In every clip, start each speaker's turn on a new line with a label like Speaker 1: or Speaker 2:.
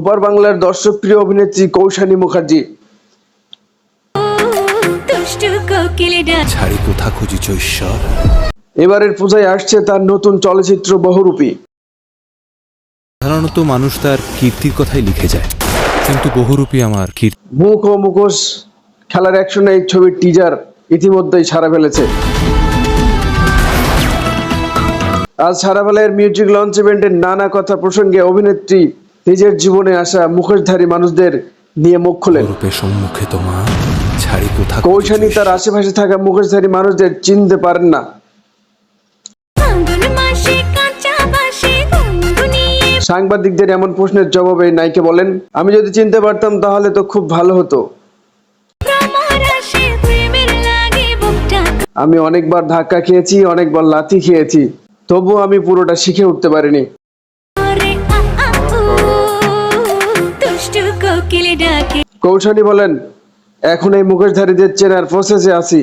Speaker 1: ওপার বাংলার দর্শকপ্রিয় অভিনেত্রী কৌশানী মুখার্জি।
Speaker 2: দুষ্টু কোকিল ডাক।
Speaker 3: ছাড়ি কোথা খুঁজিছ ঈশ্বর?
Speaker 1: এবারের পূজায় আসছে তার নতুন চলচ্চিত্র বহুরূপী।
Speaker 3: সাধারণত মানুষ তার কীর্তির কথাই লিখে যায় কিন্তু বহুরূপী আমার কীর্তি
Speaker 1: মুখ ও মুখোশ খেলার অ্যাকশনে এই ছবির টিজার ইতিমধ্যেই সারা ফেলেছে। আজ সারাবেলার মিউজিক লঞ্চ ইভেন্টের নানা কথা প্রসঙ্গে অভিনেত্রী নিজের জীবনে আসা মুখোশধারী মানুষদের নিয়ে মুখ খোলেন।
Speaker 3: রূপে সম্মুখে তোমার ছাড়ি কোথা
Speaker 1: কৌশানী তার আশেপাশে থাকা মুখোশধারী মানুষদের চিনতে পারেন না। সাংবাদিকদের এমন প্রশ্নের জবাবে নাইকে বলেন আমি যদি চিনতে পারতাম তাহলে তো খুব ভালো হতো। আমি অনেকবার ধাক্কা খেয়েছি অনেকবার লাথি খেয়েছি তবুও আমি পুরোটা শিখে উঠতে পারিনি।
Speaker 2: কোকিল ডাকে।
Speaker 1: কৌশলী বলেন এখন এই মুখোশধারীদের চেনার প্রসেসে আছি।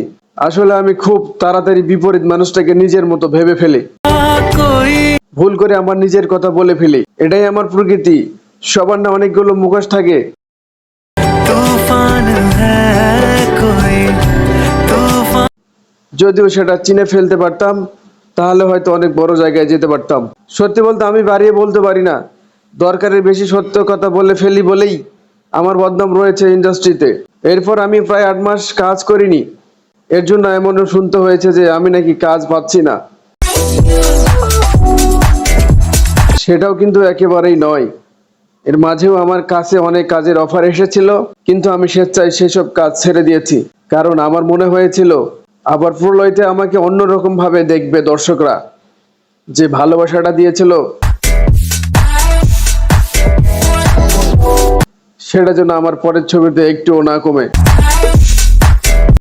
Speaker 1: আসলে আমি খুব তাড়াতাড়ি বিপরীত মানুষটাকে নিজের মতো ভেবে ফেলি। ভুল করে আমার নিজের কথা বলে ফেলি। এটাই আমার প্রকৃতি। সবার না অনেকগুলো মুখোশ থাকে। যদিও সেটা চিনে ফেলতে পারতাম তাহলে হয়তো অনেক বড় জায়গায় যেতে পারতাম। সত্যি বলতে আমি বাড়িয়ে বলতে পারি না। দরকারের বেশি সত্য কথা বলে ফেলি বলেই আমার বদনাম রয়েছে ইন্ডাস্ট্রিতে। এরপর আমি প্রায় আট মাস কাজ করিনি। এর জন্য এমনও শুনতে হয়েছে যে আমি নাকি কাজ পাচ্ছি না। সেটাও কিন্তু একেবারেই নয়। এর মাঝেও আমার কাছে অনেক কাজের অফার এসেছিল, কিন্তু আমি স্বেচ্ছায় সেসব কাজ ছেড়ে দিয়েছি। কারণ আমার মনে হয়েছিল, আবার প্রলয়তে আমাকে অন্যরকম ভাবে দেখবে দর্শকরা। যে ভালোবাসাটা দিয়েছিল সেটা যেন আমার পরের ছবিতে একটুও না কমে।